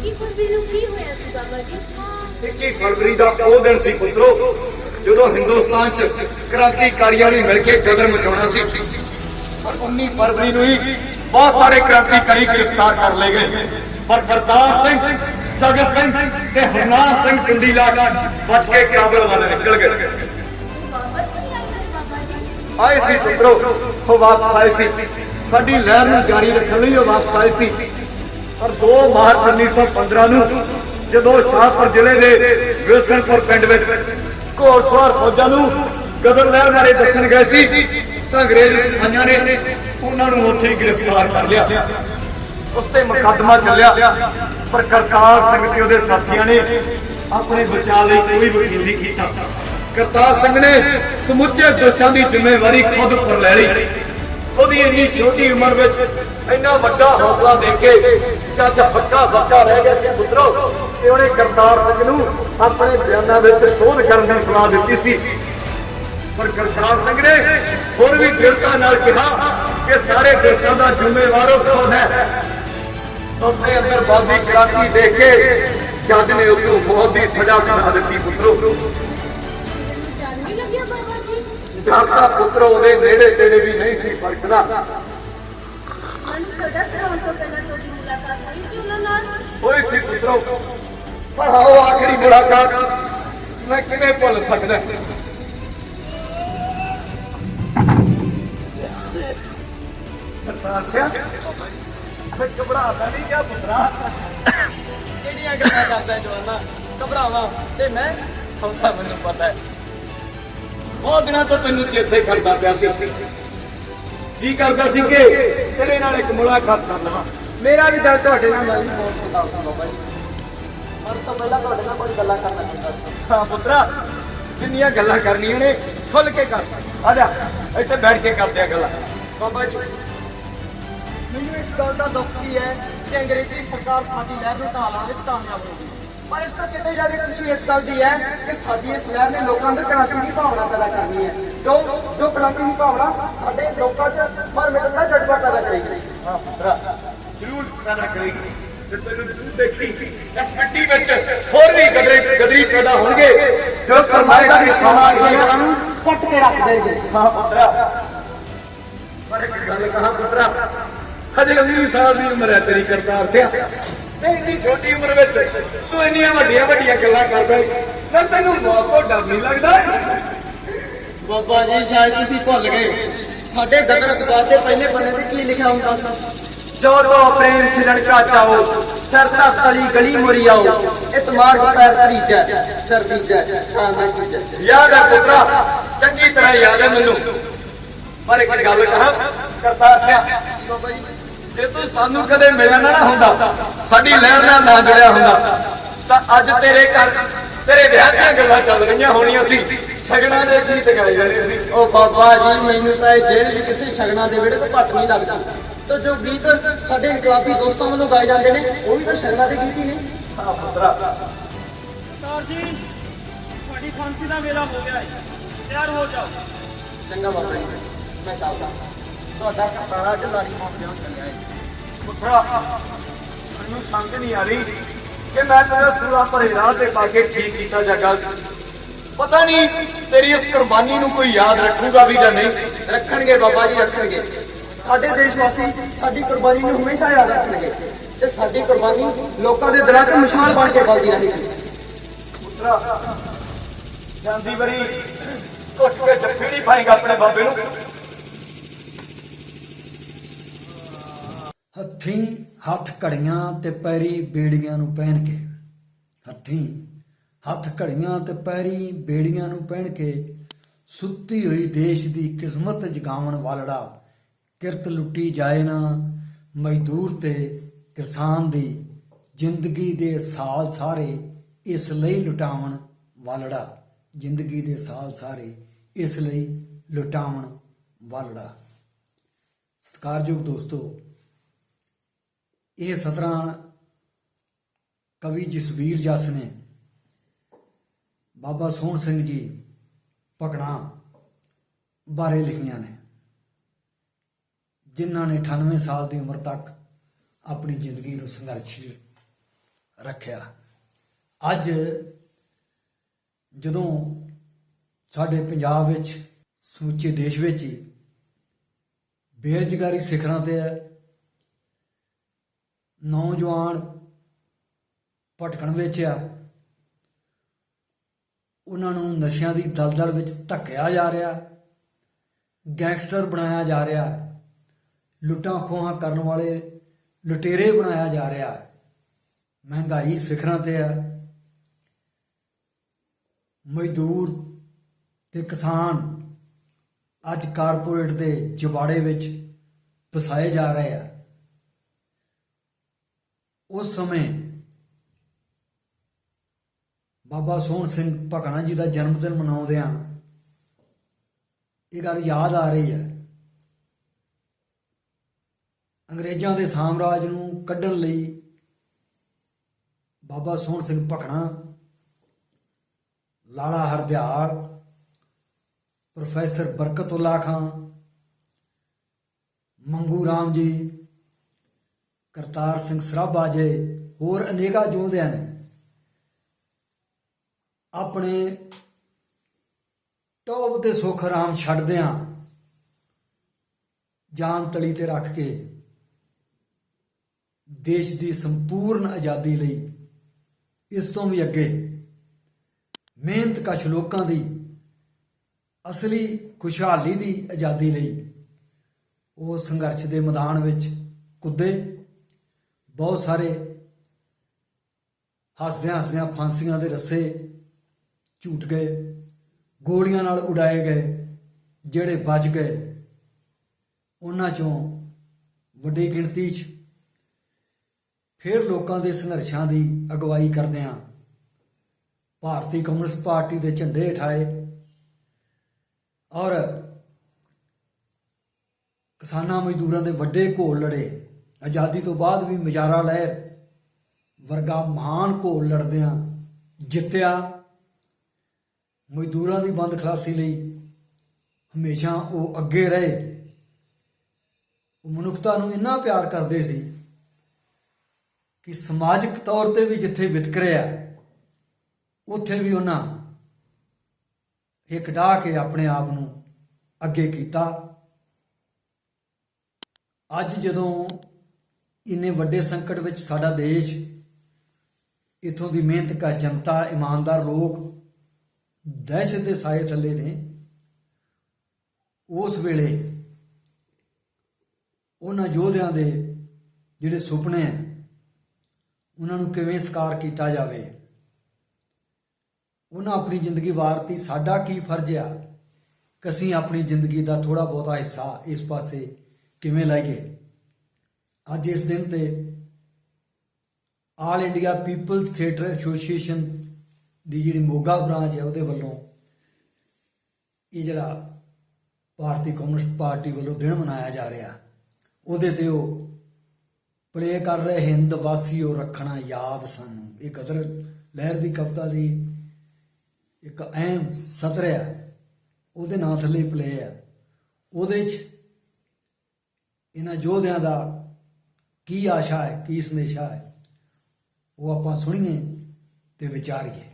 21 ਫਰਵਰੀ ਨੂੰ ਕੀ ਹੋਇਆ ਸੀ ਬਾਬਾ ਜੀ? 21 ਫਰਵਰੀ ਦਾ ਉਹ ਦਿਨ ਸੀ ਪੁੱਤਰੋ ਜਦੋਂ ਹਿੰਦੁਸਤਾਨ 'ਚ ਕ੍ਰਾਂਤੀਕਾਰੀਆਂ ਨੇ ਮਿਲ ਕੇ ਗਦਰ ਮਚਾਉਣਾ ਸੀ। ਪਰ 19 ਫਰਵਰੀ ਨੂੰ ਹੀ ਬਹੁਤ ਸਾਰੇ ਕ੍ਰਾਂਤੀਕਾਰੀ ਗ੍ਰਿਫਤਾਰ ਕਰ ਲਏ ਗਏ। ਪਰ ਕਰਤਾਰ ਸਿੰਘ ਸਗਤ ਸਿੰਘ ਤੇ ਹਰਨਾਮ ਸਿੰਘ ਪਿੰਡੀਲਾ ਬਚ ਕੇ ਕਾਬਲ ਵੱਲ ਨਿਕਲ ਗਏ। ਆਏ ਸੀ ਪੁੱਤਰੋ ਉਹ ਵਾਪਸ ਆਏ ਸੀ। ਸਾਡੀ ਲਹਿਰ ਨੂੰ ਜਾਰੀ ਰੱਖਣ ਲਈ ਉਹ ਵਾਪਸ ਆਏ ਸੀ। ਪਰ 2 ਮਾਰਚ 1915 ਨੂੰ ਜਦੋਂ ਸ਼ਾਹਪੁਰ ਜ਼ਿਲ੍ਹੇ ਦੇ ਵਿਲਸਨਪੁਰ ਪਿੰਡ ਵਿੱਚ ਘੋੜਸਵਾਰ ਫੌਜਾਂ ਨੂੰ ਗਦਰ ਲਹਿਰ ਬਾਰੇ ਦੱਸਣ ਗਏ ਸੀ, ਤਾਂ ਅੰਗਰੇਜ਼ ਸਿਪਾਹੀਆਂ ਨੇ ਉਹਨਾਂ ਨੂੰ ਉੱਥੇ ਹੀ ਗ੍ਰਿਫਤਾਰ ਕਰ ਲਿਆ। ਉਸ ਤੇ ਮੁਕੱਦਮਾ ਚੱਲਿਆ, ਪਰ ਕਰਤਾਰ ਸਿੰਘ ਤੇ ਉਹਦੇ ਸਾਥੀਆਂ ਨੇ ਆਪਣੇ ਬਚਾਅ ਲਈ ਕੋਈ ਵਕੀਲ ਨਹੀਂ ਕੀਤਾ। ਕਰਤਾਰ ਸਿੰਘ ਨੇ ਸਮੁੱਚੇ ਦੋਸ਼ਾਂ ਦੀ ਜ਼ਿੰਮੇਵਾਰੀ ਖੁਦ ਉੱਪਰ ਲੈ ਲਈ। ਉਹਦੀ ਇੰਨੀ ਛੋਟੀ ਉਮਰ ਵਿੱਚ ਇੰਨਾ ਵੱਡਾ ਹੌਸਲਾ ਦੇ ਕੇ ਜੱਜ ਹੱਕਾ ਬੱਕਾ ਰਹਿ ਗਿਆ ਸੀ। ਪੁੱਤਰੋ ਤੇ ਉਹਨੇ ਕਰਤਾਰ ਸਿੰਘ ਨੂੰ ਆਪਣੇ ਬਿਆਨਾਂ ਵਿੱਚ ਸੋਧ ਕਰਨ ਦੀ ਸਲਾਹ ਦਿੱਤੀ ਸੀ। ਪਰ ਕਰਤਾਰ ਸਿੰਘ ਨੇ ਹੋਰ ਵੀ ਦ੍ਰਿੜਤਾ ਨਾਲ ਕਿਹਾ ਕਿ ਸਾਰੇ ਦੇਸ਼ਾਂ ਦਾ ਜ਼ਿੰਮੇਵਾਰ ਉਹ ਖੁਦ ਹੈ? ਉਸਦੇ ਅੰਦਰ ਬਾਦੀ ਕ੍ਰਾਂਤੀ ਦੇਖ ਕੇ ਜੱਜ ਨੇ ਉਸ ਨੂੰ ਮੌਤ ਦੀ ਸਜ਼ਾ ਸੁਣਾ ਦਿੱਤੀ। ਪੁੱਤਰੋ ਜੀ ਜਾਤਾ ਪੁੱਤਰੋ ਉਹਦੇ ਨੇੜੇ ਤੇੜੇ ਵੀ ਨਹੀਂ ਸੀ ਫਰਕਦਾ ਮੈਨੂੰ ਸਜ਼ਾ ਸੁਣਾਉਣ ਤੋਂ ਪਹਿਲਾਂ ਤੁਹਾਡੀ ਮੁਲਾਕਾਤ ਹੋਈ ਸੀ ਉਹਨਾਂ ਨਾਲ? ਹੋਈ ਸੀ ਪੁੱਤਰੋ। ਪਰ ਆਓ ਆਖਰੀ ਮੁਲਾਕਾਤ ਮੈਂ ਕਿਵੇਂ ਭੁੱਲ ਸਕਦਾ? ਕਰਤਾਸਿਆ ਮੈਂ ਘਬਰਾਦਾ ਨਹੀਂ ਕਿਆ ਪੁੱਤਰਾ। ਕਿਹੜੀਆਂ ਗੱਲਾਂ ਕਰਦਾ ਜਵਾਨਾ? ਘਬਰਾਵਾ। ਤੇ ਮੈਂ ਸੌਦਾ ਮੈਨੂੰ ਪਤਾ ਹੈ। ਬਹੁਤ ਦਿਨਾਂ ਤੋਂ ਤੈਨੂੰ ਚੇਤੇ ਕਰਦਾ ਪਿਆ ਸੀ ਜੀ ਕਰਦਾ ਸੀ ਕਿ ਤੇਰੇ ਨਾਲ ਇੱਕ ਮੁਲਾਕਾਤ ਕਰ ਲਵਾਂ। ਮੇਰਾ ਵੀ ਦਿਲ ਤੁਹਾਡੇ ਨਾਲ ਮੈਂ ਵੀ ਬਹੁਤ ਹੁੰਦਾ ਬਾਬਾ ਜੀ। ਪਰ ਤੋਂ ਪਹਿਲਾਂ ਤੁਹਾਡੇ ਨਾਲ ਕੋਈ ਗੱਲਾਂ ਕਰਨਾ ਚਾਹੁੰਦਾ ਹਾਂ ਪੁੱਤਰਾ, ਜਿੰਨੀਆਂ ਗੱਲਾਂ ਕਰਨੀਆਂ ਨੇ, ਖੁੱਲ ਕੇ ਕਰ। ਆ ਜਾ, ਇੱਥੇ ਬੈਠ ਕੇ ਕਰਦੇ ਆ ਗੱਲਾਂ। ਬਾਬਾ ਜੀ, ਮੈਨੂੰ ਇਸ ਗੱਲ ਦਾ ਦੁੱਖ ਵੀ ਹੈ ਕਿ ਅੰਗਰੇਜ਼ੀ ਸਰਕਾਰ ਸਾਡੀ ਲਹਿਰ ਨੂੰ ਢਾਲਾਂ ਵਿੱਚ ਕਾਮਯਾਬ ਹੋ ਗਈ। ਪਰ ਇਸ ਤੋਂ ਕਿਤੇ ਜ਼ਿਆਦਾ ਖੁਸ਼ੀ ਇਸ ਗੱਲ ਦੀ ਹੈ ਕਿ ਸਾਡੀ ਇਸ ਲਹਿਰ ਨੇ ਲੋਕਾਂ ਅੰਦਰ ਕ੍ਰਾਂਤੀ ਦੀ ਭਾਵਨਾ ਪੈਦਾ ਕਰਨੀ ਹੈ। ਜੋ ਜੋ ਕ੍ਰਾਂਤੀ ਦੀ ਭਾਵਨਾ ਸਾਡੇ ਲੋਕਾਂ 'ਚ ਮਰ ਮਿਟਣ ਦਾ ਜਜ਼ਬਾ ਪੈਦਾ ਕਰੇਗੀ। ਹਾਂ ਜ਼ਰੂਰ ਪੈਦਾ ਕਰੇਗੀ। ਤੇ ਤੈਨੂੰ ਤੂੰ ਦੇਖੀ ਇਸ ਮਿੱਟੀ ਵਿੱਚ ਹੋਰ ਵੀ ਗਦਰੇ ਗਦਰੀ ਪੈਦਾ ਹੋਣਗੇ ਜੋ ਸਰਮਾਏਦਾਰੀ ਸਮਾਜ ਦੇ ਲੋਕਾਂ ਨੂੰ ਪੱਟ ਕੇ ਰੱਖ ਦੇਣਗੇ। ਹਾਂ ਪੁੱਤਰਾ। ਪਰ ਇੱਕ ਗੱਲ ਕਹਾਂ ਪੁੱਤਰਾ ਹਜੇ 19 ਸਾਲ ਦੀ ਉਮਰ ਹੈ ਤੇਰੀ ਕਰਤਾਰ ਸਿਆ। ਤੇ ਇੰਨੀ ਛੋਟੀ ਉਮਰ ਵਿੱਚ ਤੂੰ ਇੰਨੀਆਂ ਵੱਡੀਆਂ ਵੱਡੀਆਂ ਗੱਲਾਂ ਕਰਦਾ ਹੈ ਨਾ ਤੈਨੂੰ ਮੌਤ ਤੋਂ ਡਰ ਨਹੀਂ ਲੱਗਦਾ। ਬਾਬਾ ਜੀ ਸ਼ਾਇਦ ਤੁਸੀਂ ਭੁੱਲ ਗਏ। ਸਾਡੇ ਗਦਰ ਅਖਬਾਰ ਦੇ ਪਹਿਲੇ ਪੰਨੇ ਤੇ ਕੀ ਲਿਖਿਆ ਹੁੰਦਾ ਸੀ? ਜੋ ਤੋ ਪ੍ਰੇਮ ਖਿਲਣ ਕਾ ਚਾਓ ਸਰ ਤੱਕ ਤਲੀ ਗਲੀ ਮੁਰੀ ਆਓ। ਇਤਮਾਰ ਪੈਰ ਤਰੀਜੈ ਸਰ ਦੀਜੈ ਹਾਂ ਮੈਂ ਕੀਜੈ ਯਾਦ ਹੈ ਪੁੱਤਰਾ ਚੰਗੀ ਤਰ੍ਹਾਂ ਯਾਦ ਹੈ ਮੈਨੂੰ। ਪਰ ਇੱਕ ਗੱਲ ਕਹਾਂ ਕਰਤਾਰ ਸਿਆ ਬਾਬਾ ਜੀ। ਜੇ ਤੂੰ ਸਾਨੂੰ ਕਦੇ ਮਿਲਿਆ ਨਾ ਹੁੰਦਾ? ਸਾਡੀ ਲਹਿਰ ਨਾਲ ਨਾ ਜੁੜਿਆ ਹੁੰਦਾ। ਤਾਂ ਅੱਜ ਤੇਰੇ ਘਰ ਤੇਰੇ ਵਿਆਹ ਦੀਆਂ ਗੱਲਾਂ ਚੱਲ ਰਹੀਆਂ ਹੋਣੀਆਂ ਸੀ। ਸਗਣਾ ਦੇ ਗੀਤ ਗਾਏ ਜਾਣੇ ਸੀ। ਉਹ ਬਾਬਾ ਜੀ ਮੈਨੂੰ ਤਾਂ ਇਹ ਜੇਲ੍ਹ ਵੀ ਕਿਸੇ ਸ਼ਗਨਾਂ ਦੇ ਵਿੜੇ ਤੋਂ ਘੱਟ ਨਹੀਂ ਲੱਗਦਾ। ਤੇ ਜੋ ਗੀਤ ਸਾਡੇ ਇਨਕਲਾਬੀ ਦੋਸਤਾਂ ਵੱਲੋਂ ਗਾਏ ਜਾਂਦੇ ਨੇ ਉਹ ਵੀ ਤਾਂ ਸ਼ਗਨਾਂ ਦੇ ਗੀਤ ਹੀ ਨੇ। ਹਾਂ ਪੁੱਤਰਾ। ਸਰਦਾਰ ਜੀ ਤੁਹਾਡੀ ਫਾਂਸੀ ਦਾ ਵੇਲਾ ਹੋ ਗਿਆ ਹੈ ਤਿਆਰ ਹੋ ਜਾਓ। ਚੰਗਾ ਬਾਬਾ ਜੀ ਮੈਂ ਚੱਲਦਾ। ਤੁਹਾਡਾ ਕਰਤਾਰਾ ਜਲਾਰੀ ਮੌਤ ਚੱਲਿਆ ਹੈ ਪੁੱਤਰਾ, ਮੈਨੂੰ ਸਮਝ ਨਹੀਂ ਆ ਰਹੀ ਕਿ ਮੈਂ ਤੇਰਾ ਸੂਰਾ ਭਰੇ ਰਾਹ ਤੇ ਪਾ ਕੇ ਠੀਕ ਕੀਤਾ ਜਾਂ ਗਲਤ। ਪਤਾ ਨਹੀਂ ਤੇਰੀ ਇਸ ਕੁਰਬਾਨੀ ਨੂੰ ਕੋਈ ਯਾਦ ਰੱਖੂਗਾ ਵੀ ਜਾਂ ਨਹੀਂ। ਰੱਖਣਗੇ ਬਾਬਾ ਜੀ, ਰੱਖਣਗੇ। ਸਾਡੇ ਦੇਸ਼ ਵਾਸੀ ਸਾਡੀ ਕੁਰਬਾਨੀ ਨੂੰ ਹਮੇਸ਼ਾ ਯਾਦ ਰੱਖਣਗੇ ਤੇ ਸਾਡੀ ਕੁਰਬਾਨੀ ਲੋਕਾਂ ਦੇ ਦਿਲਾਂ 'ਚ ਮਿਸਾਲ ਬਣ ਕੇ ਬਲਦੀ ਰਹੇਗੀ। ਪੁੱਤਰਾ, ਜਾਂਦੀ ਵਾਰੀ ਘੁੱਟ ਕੇ ਜੱਫੀ ਨਹੀਂ ਪਾਏਗਾ ਆਪਣੇ ਬਾਬੇ ਨੂੰ। ਹੱਥੀਂ ਹੱਥ ਘੜੀਆਂ ਤੇ ਪੈਰੀ ਬੇੜੀਆਂ ਨੂੰ ਪਹਿਨ ਕੇ, ਹੱਥੀਂ ਹੱਥ ਘੜੀਆਂ ਤੇ ਪੈਰੀ ਬੇੜੀਆਂ ਨੂੰ ਪਹਿਨ ਕੇ ਸੁੱਤੀ ਹੋਈ ਦੇਸ਼ ਦੀ ਕਿਸਮਤ ਜਗਾਵਣ ਵਾਲੜਾ, ਕਿਰਤ ਲੁੱਟੀ ਜਾਏ ਨਾ ਮਜ਼ਦੂਰ ਤੇ ਕਿਸਾਨ ਦੀ ਜ਼ਿੰਦਗੀ ਦੇ ਸਾਲ ਸਾਰੇ ਇਸ ਲਈ ਲੁਟਾਵਣ ਵਾਲੜਾ, ਜ਼ਿੰਦਗੀ ਦੇ ਸਾਲ ਸਾਰੇ ਇਸ ਲਈ ਲੁਟਾਵਣ ਵਾਲੜਾ। ਸਤਿਕਾਰਯੋਗ ਦੋਸਤੋ ਇਹ ਸਤਰਾਂ ਕਵੀ ਜਸਵੀਰ ਜਸ ਨੇ ਬਾਬਾ ਸੋਹਣ ਸਿੰਘ ਜੀ ਪਕਣਾ ਬਾਰੇ ਲਿਖੀਆਂ ਨੇ, ਜਿਨ੍ਹਾਂ ਨੇ 98 ਸਾਲ ਦੀ ਉਮਰ ਤੱਕ ਆਪਣੀ ਜ਼ਿੰਦਗੀ ਨੂੰ ਸੰਘਰਸ਼ ਰੱਖਿਆ। ਅੱਜ ਜਦੋਂ ਸਾਡੇ ਪੰਜਾਬ ਵਿੱਚ ਸਮੁੱਚੇ ਦੇਸ਼ ਵਿੱਚ ਹੀ ਬੇਰੁਜ਼ਗਾਰੀ ਸਿਖਰਾਂ ਤੇ ਹੈ ਨੌਜਵਾਨ ਭਟਕਣ ਵਿੱਚ ਆ ਉਹਨਾਂ ਨੂੰ ਨਸ਼ਿਆਂ ਦੀ ਦਲਦਲ ਵਿੱਚ ਧੱਕਿਆ ਜਾ ਰਿਹਾ। ਗੈਂਗਸਟਰ ਬਣਾਇਆ ਜਾ ਰਿਹਾ। ਲੁੱਟਾਂ ਖੋਹਾਂ ਕਰਨ ਵਾਲੇ ਲੁਟੇਰੇ ਬਣਾਇਆ ਜਾ ਰਿਹਾ। ਮਹਿੰਗਾਈ ਸਿਖਰਾਂ ਤੇ ਆ। ਮਜ਼ਦੂਰ ਤੇ ਕਿਸਾਨ ਅੱਜ ਕਾਰਪੋਰੇਟ ਦੇ ਜਬਾੜੇ ਵਿੱਚ ਫਸਾਏ ਜਾ ਰਹੇ ਆ। ਉਸ ਸਮੇਂ ਬਾਬਾ ਸੋਹਣ ਸਿੰਘ ਭਕਣਾ ਜੀ ਦਾ ਜਨਮ ਦਿਨ ਮਨਾਉਂਦਿਆਂ ਇਹ ਗੱਲ ਯਾਦ ਆ ਰਹੀ ਹੈ। ਅੰਗਰੇਜ਼ਾਂ ਦੇ ਸਾਮਰਾਜ ਨੂੰ ਕੱਢਣ ਲਈ ਬਾਬਾ ਸੋਹਣ ਸਿੰਘ ਭਕਣਾ ਲਾਲਾ ਹਰਦਿਆਲ, ਪ੍ਰੋਫੈਸਰ ਬਰਕਤੁੱਲਾ ਖਾਨ ਮੰਗੂ ਰਾਮ ਜੀ ਕਰਤਾਰ ਸਿੰਘ ਸਰਾਭਾ ਜੇ ਹੋਰ ਅਨੇਕਾਂ ਯੋਧਿਆਂ ਨੇ ਆਪਣੇ ਟੌਪ ਤੇ ਸੁਖ ਆਰਾਮ ਛੱਡਦਿਆਂ ਜਾਨ ਤਲੀ ਤੇ ਰੱਖ ਕੇ ਦੇਸ਼ ਦੀ ਸੰਪੂਰਨ ਆਜ਼ਾਦੀ ਲਈ ਇਸ ਤੋਂ ਵੀ ਅੱਗੇ ਮਿਹਨਤ ਕਸ਼ ਲੋਕਾਂ ਦੀ, ਅਸਲੀ ਖੁਸ਼ਹਾਲੀ ਦੀ ਆਜ਼ਾਦੀ ਲਈ ਉਹ ਸੰਘਰਸ਼ ਦੇ ਮੈਦਾਨ ਵਿੱਚ ਕੁੱਦੇ ਬਹੁਤ ਸਾਰੇ ਹੱਸਦਿਆਂ ਹੱਸਦਿਆਂ ਫਾਂਸੀਆਂ ਦੇ ਰੱਸੇ ਝੂਟ ਗਏ, ਗੋਲੀਆਂ ਨਾਲ ਉਡਾਏ ਗਏ, ਜਿਹੜੇ ਬਚ ਗਏ। ਉਹਨਾਂ ਚੋਂ ਵੱਡੀ ਗਿਣਤੀ 'ਚ ਫਿਰ ਲੋਕਾਂ ਦੇ ਸੰਘਰਸ਼ਾਂ ਦੀ ਅਗਵਾਈ ਕਰਦਿਆਂ ਭਾਰਤੀ ਕਮਿਊਨਿਸਟ ਪਾਰਟੀ ਦੇ ਝੰਡੇ ਉਠਾਏ ਔਰ ਕਿਸਾਨਾਂ ਮਜ਼ਦੂਰਾਂ ਦੇ ਵੱਡੇ ਘੋਲ ਲੜੇ। ਆਜ਼ਾਦੀ ਤੋਂ ਬਾਅਦ ਵੀ ਮਜਾਰਾ ਲਹਿਰ ਵਰਗਾ ਮਹਾਨ ਘੋਲ ਲੜਦਿਆਂ ਜਿੱਤਿਆ, ਮਜ਼ਦੂਰਾਂ ਦੀ ਬੰਦ ਖਲਾਸੀ ਲਈ ਹਮੇਸ਼ਾ ਉਹ ਅੱਗੇ ਰਹੇ। ਉਹ ਮਨੁੱਖਤਾ ਨੂੰ ਇੰਨਾ ਪਿਆਰ ਕਰਦੇ ਸੀ ਕਿ ਸਮਾਜਿਕ ਤੌਰ ਤੇ ਵੀ ਜਿੱਥੇ ਵਿਤਕਰਿਆ, ਉੱਥੇ ਵੀ ਉਹਨਾਂ ਇੱਕ ਢਾ ਕੇ ਆਪਣੇ ਆਪ ਨੂੰ ਅੱਗੇ ਕੀਤਾ। ਅੱਜ ਜਦੋਂ ਇੰਨੇ ਵੱਡੇ ਸੰਕਟ ਵਿੱਚ ਸਾਡਾ ਦੇਸ਼ ਇਥੋਂ ਦੀ ਮਿਹਨਤ ਕਾ ਜਨਤਾ, ਇਮਾਨਦਾਰ ਲੋਕ ਦਹਿਸ਼ਤ ਦੇ ਸਾਏ ਥੱਲੇ ਨੇ। ਉਸ ਵੇਲੇ ਉਹਨਾਂ ਯੋਧਿਆਂ ਦੇ ਜਿਹੜੇ ਸੁਪਨੇ ਆ, ਉਹਨਾਂ ਨੂੰ ਕਿਵੇਂ ਸਕਾਰ ਕੀਤਾ ਜਾਵੇ? ਉਹਨਾਂ ਆਪਣੀ ਜ਼ਿੰਦਗੀ ਵਾਰਤੀ, ਸਾਡਾ ਕੀ ਫਰਜ਼ ਆ ਕਿ ਅਸੀਂ ਆਪਣੀ ਜ਼ਿੰਦਗੀ ਦਾ ਥੋੜਾ ਬਹੁਤਾ ਹਿੱਸਾ ਇਸ ਪਾਸੇ ਕਿਵੇਂ ਲਾਈਏ? ਅੱਜ ਇਸ ਦਿਨ ਤੇ all India people theatre association ਦੀ ਜਿਹੜੀ ਮੋਗਾ ਬ੍ਰਾਂਚ ਹੈ, ਉਹਦੇ ਵੱਲੋਂ ਇਹ ਜਿਹੜਾ ਭਾਰਤੀ ਕਮਿਊਨਿਸਟ ਪਾਰਟੀ ਵੱਲੋਂ ਦਿਨ ਮਨਾਇਆ ਜਾ ਰਿਹਾ। ਉਹਦੇ ਤੇ ਉਹ ਪਲੇ ਕਰ ਰਹੇ ਹਿੰਦ ਵਾਸੀਓ ਰੱਖਣਾ ਯਾਦ ਸਾਨੂੰ। ਇਹ ਗਦਰ ਲਹਿਰ ਦੀ ਕਵਿਤਾ ਦੀ ਇੱਕ ਅਹਿਮ ਸਤਰ ਹੈ। ਉਹਦੇ ਨਾਂ ਥੱਲੇ ਪਲੇ ਹੈ। ਉਹਦੇ 'ਚ ਇਹਨਾਂ ਯੋਧਿਆਂ ਦਾ ਕੀ ਆਸ਼ਾ ਹੈ ਕੀ ਸੰਦੇਸ਼ਾ ਹੈ ਉਹ ਆਪਾਂ ਸੁਣੀਏ ਤੇ ਵਿਚਾਰੀਏ।